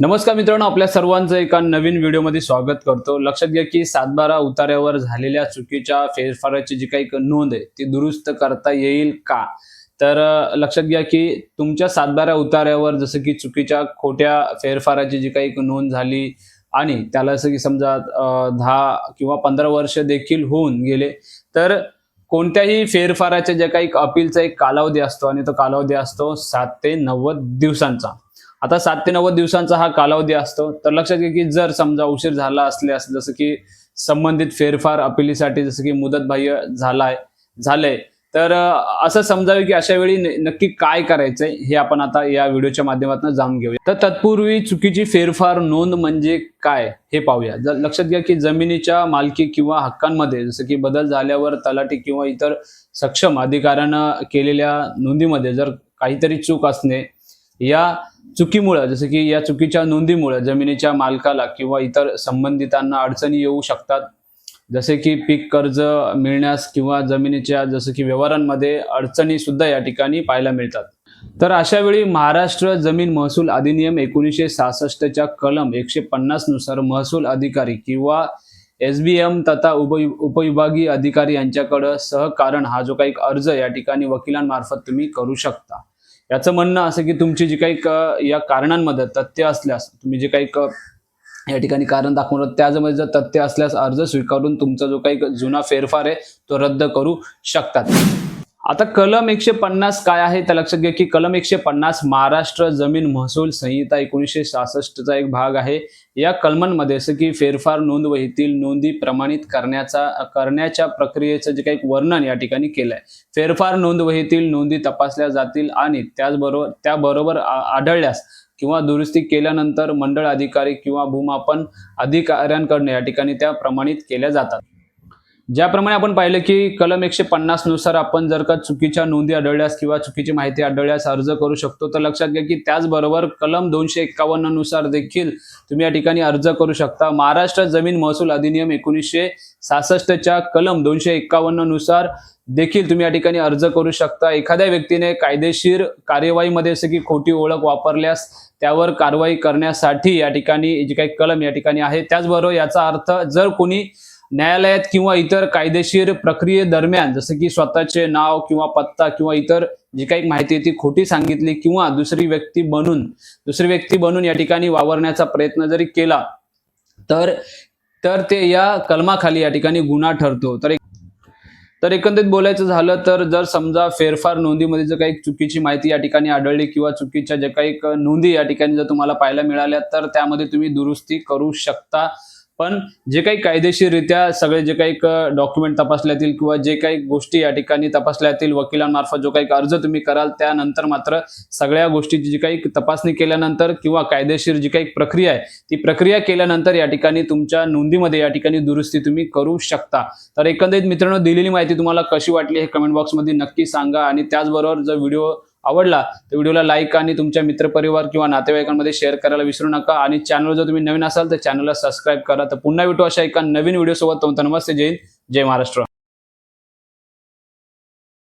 नमस्कार मित्रांनो आपल्या सर्वांचं एका नवीन व्हिडिओमध्ये स्वागत करतो. लक्षात घ्या की सातबारा उतार्यावर झालेल्या चुकीच्या फेरफाराची जी काही नोंद आहे ती दुरुस्त करता येईल का? तर लक्षात घ्या की तुमच्या सातबारा उतार्यावर जसं की चुकीच्या खोट्या फेरफाराची जी काही नोंद झाली आणि त्याला असं की समजा दहा किंवा पंधरा वर्ष देखील होऊन गेले तर कोणत्याही फेरफाराच्या ज्या काही अपीलचा एक कालावधी असतो आणि तो कालावधी असतो सात ते नव्वद दिवसांचा. आता सात ते नव्वद दिवसांचा हा कालावधी असतो. तर लक्षात घ्या की जर समजा उशीर झाला असल्यास जसं की संबंधित फेरफार अपिलीसाठी जसं की मुदतबाह्य झालाय झालंय. तर असं समजावे की अशा वेळी नक्की काय करायचंय हे आपण आता या व्हिडिओच्या माध्यमातून जाणून घेऊया. तर तत्पूर्वी चुकीची फेरफार नोंद म्हणजे काय हे पाहूया. जर लक्षात घ्या की जमिनीच्या मालकी किंवा हक्कांमध्ये जसं की बदल झाल्यावर तलाठी किंवा इतर सक्षम अधिकाऱ्यानं केलेल्या नोंदीमध्ये जर काहीतरी चूक असणे या चुकीमुळं जसं की या चुकीच्या नोंदीमुळे जमिनीच्या मालकाला किंवा इतर संबंधितांना अडचणी येऊ शकतात. जसे की पीक कर्ज मिळण्यास किंवा जमिनीच्या जसं की व्यवहारांमध्ये अडचणी सुद्धा या ठिकाणी पाहायला मिळतात. तर अशा वेळी महाराष्ट्र जमीन महसूल अधिनियम एकोणीसशे सहासष्टच्या कलम एकशे पन्नासनुसार महसूल अधिकारी किंवा एस बी एम तथा उप उपविभागीय अधिकारी यांच्याकडं सहकारण हा जो काही अर्ज या ठिकाणी वकिलांमार्फत तुम्ही करू शकता. याचं म्हणणं असं की तुमची जी काही या कारणांमध्ये तथ्य असल्यास तुम्ही जे काही या ठिकाणी कारण दाखवलं त्याचमध्ये जर तथ्य असल्यास अर्ज स्वीकारून तुमचा जो काही जुना फेरफार आहे तो रद्द करू शकतात. आता कलम एकशे पन्नास काय आहे? त्या लक्षात घ्या की कलम एकशे पन्नास महाराष्ट्र जमीन महसूल संहिता एकोणीसशे सहासष्टचा एक भाग आहे. या कलमांमध्ये जसं की फेरफार नोंदवहीतील नोंदी प्रमाणित करण्याचा करण्याच्या प्रक्रियेचं जे काही वर्णन या ठिकाणी केलं आहे फेरफार नोंदवहीतील नोंदी तपासल्या जातील आणि त्याचबरोबर त्याबरोबर आढळल्यास किंवा दुरुस्ती केल्यानंतर मंडळ अधिकारी किंवा भूमापन अधिकाऱ्यांकडून या ठिकाणी त्या प्रमाणित केल्या जातात. ज्याप्रमाणे आपण पाहिलं की कलम एकशे पन्नासनुसार आपण जर का चुकीच्या नोंदी आढळल्यास किंवा चुकीची माहिती आढळल्यास अर्ज करू शकतो तर लक्षात घ्या की त्याचबरोबर कलम दोनशे एक्कावन्ननुसार देखील तुम्ही या ठिकाणी अर्ज करू शकता. महाराष्ट्र जमीन महसूल अधिनियम एकोणीसशे सहासष्टच्या कलम दोनशे एक्कावन्ननुसार देखील तुम्ही या ठिकाणी अर्ज करू शकता. एखाद्या व्यक्तीने कायदेशीर कार्यवाहीमध्ये जसं की खोटी ओळख वापरल्यास त्यावर कारवाई करण्यासाठी या ठिकाणी जी काही कलम या ठिकाणी आहे त्याचबरोबर याचा अर्थ जर कोणी न्यायालयात किंवा इतर कायदेशीर प्रक्रियेदरम्यान जसं की स्वतःचे नाव किंवा पत्ता किंवा इतर जी काही माहिती आहे ती खोटी सांगितली किंवा दुसरी व्यक्ती बनून दुसरी व्यक्ती बनून या ठिकाणी वावरण्याचा प्रयत्न जरी केला तर तर ते या कलमाखाली या ठिकाणी गुन्हा ठरतो. तर तर एकंदरीत बोलायचं झालं तर जर समजा फेरफार नोंदीमध्ये जर काही चुकीची माहिती या ठिकाणी आढळली किंवा चुकीच्या ज्या काही नोंदी या ठिकाणी जर तुम्हाला पाहायला मिळाल्या तर त्यामध्ये तुम्ही दुरुस्ती करू शकता. पण जे काही कायदेशीररित्या सगळे जे काही डॉक्युमेंट तपासल्या जातील किंवा जे काही गोष्टी या ठिकाणी तपासल्या जातील वकिलांमार्फत जो काही अर्ज तुम्ही कराल त्यानंतर मात्र सगळ्या गोष्टीची जी काही तपासणी केल्यानंतर किंवा कायदेशीर जी काही प्रक्रिया आहे ती प्रक्रिया केल्यानंतर या ठिकाणी तुमच्या नोंदीमध्ये या ठिकाणी दुरुस्ती तुम्ही करू शकता. तर एकंदरीत मित्रांनो दिलेली माहिती तुम्हाला कशी वाटली हे कमेंट बॉक्समध्ये नक्की सांगा आणि त्याचबरोबर जर व्हिडिओ आवडला तर व्हिडिओला लाईक आणि तुमच्या मित्रपरिवार किंवा नातेवाईकांमध्ये शेअर करायला विसरू नका. आणि चॅनल जर तुम्ही नवीन असाल तर चॅनलला सबस्क्राईब करा. तर पुन्हा भेटू अशा एका नवीन व्हिडिओसोबत तुमचा नमस्ते जय हिंद जय महाराष्ट्र.